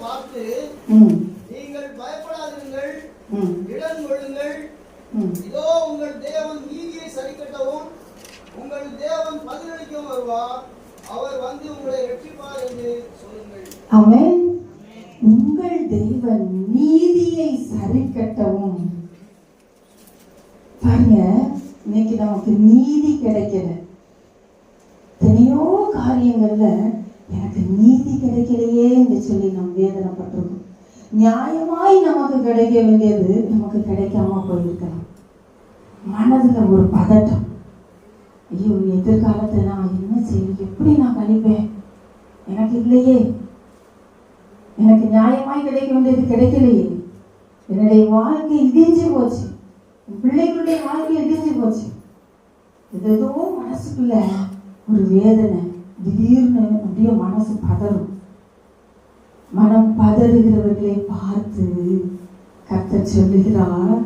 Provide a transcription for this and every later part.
பார்த்து நீங்கள் பயப்படாதிருங்கள் ம். இடம் கொள்ளுங்கள் ம். இதோ உங்கள் தேவன் நீதியை சரிக்கட்டவும் உங்கள் தேவன் பதிலளிக்கவும் வருவார். அவர் வந்து உங்களை ரட்சிப்பார் என்று சொல்லுங்கள். அவன் உங்கள் தெய்வன் நீதியை சரி கட்டவும் பாருங்க இன்னைக்கு நமக்கு நீதி கிடைக்கல. எத்தனையோ காரியங்கள்ல எனக்கு நீதி கிடைக்கலையே. என்று சொல்லி நாம் வேதனைப்பட்டிருக்கோம். நியாயமாய் நமக்கு கிடைக்க வேண்டியது நமக்கு கிடைக்காம போயிருக்கலாம். மனதுல ஒரு பதட்டம். ஐயோ எதிர்காலத்தை நான் என்ன செய்வேன் எப்படி நான் கழிப்பேன்? எனக்கு இல்லையே. எனக்கு நியாயமாய் கிடைக்க வேண்டியது கிடைக்கலையே. என்னுடைய வாழ்க்கை இடிஞ்சு போச்சு. பிள்ளைகளுடைய வாழ்க்கை இடிஞ்சு போச்சு. ஏதோ மனசுக்குள்ள ஒரு வேதனை திடீர்னு அப்படியே மனசு பதறும். மனம் பதறுகிறவர்களை பார்த்து கத்த சொல்லுகிறார்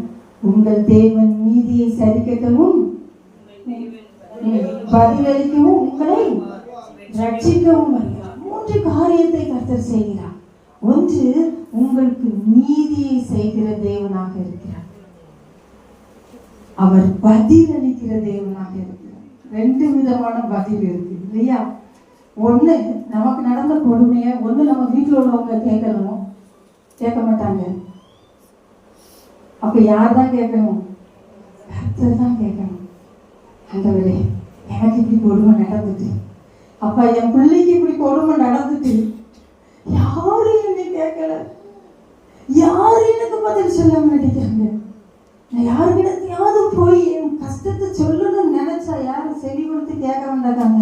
உங்கள் தேவன் நீதியை சரிக்கட்டவும் பதிலளிக்கவும் உங்களை ரட்சிக்கவும் மூன்று காரியத்தை கர்த்தர் செய்கிறார். ஒன்று உங்களுக்கு நீதியை செய்கிற தேவனாக இருக்கிறார். அவர் பதில் அளிக்கிற தேவனாக இருக்கிறார். ரெண்டு விதமான பதில் இருக்கு இல்லையா? ஒண்ணு நமக்கு நடந்த கொடுமையை ஒண்ணு நம்ம வீட்டில் உள்ளவங்க கேட்கணும்? கேட்க மாட்டாங்க. அப்போ யார் தான் கேட்கணும்? கர்த்தர் தான் கேட்கணும். ஆண்டவரே எனக்கு இப்படி கொடுமை நடந்துட்டு அப்பா என் பிள்ளைக்கு இப்படி கொடுமை நடந்துட்டு யாரும் என்னை கேட்கல. யாரும் எனக்கு பதில் சொல்ல மாட்டேங்கிறாங்க. நான் யாருக்கிடத்தையாவது போய் என் கஷ்டத்தை சொல்லணும்னு நினைச்சா யாரும் செவி கொடுத்து கேட்க மாட்டாங்க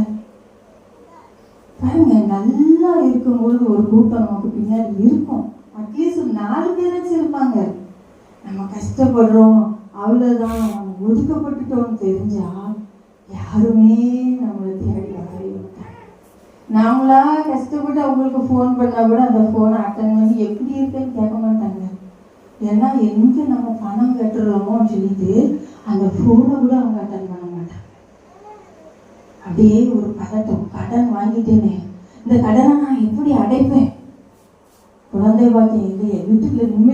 பாருங்க நல்லா இருக்கும்பொழுது ஒரு கூட்டம் நமக்கு பின்னாடி இருக்கும். அட்லீஸ்ட் நாலு பேராச்சும் இருப்பாங்க. நம்ம கஷ்டப்படுறோம் அவ்வளோதான் நம்ம ஒதுக்கப்பட்டுட்டோம்னு தெரிஞ்சா யாருமே நம்மளை தேடி வரவே மாட்டாங்க. நாமளா கஷ்டப்பட்டு அவங்களுக்கு ஃபோன் பண்ணால் கூட அந்த ஃபோனை அட்டன் பண்ணி எப்படி இருக்குன்னு கேட்க மாட்டாங்க. ஏன்னா எங்கே நம்ம பணம் கட்டுறோமோன்னு சொல்லிட்டு அந்த ஃபோனை கூட அவங்க அட்டன் பண்ண அப்படியே ஒரு பதட்டம். கடன் வாங்கிட்டேனே. இந்த கடனை நான் எப்படி அடைப்பேன்? குழந்தை பாக்கியம் இல்லையே. வீட்டுக்குள்ள நிம்மதி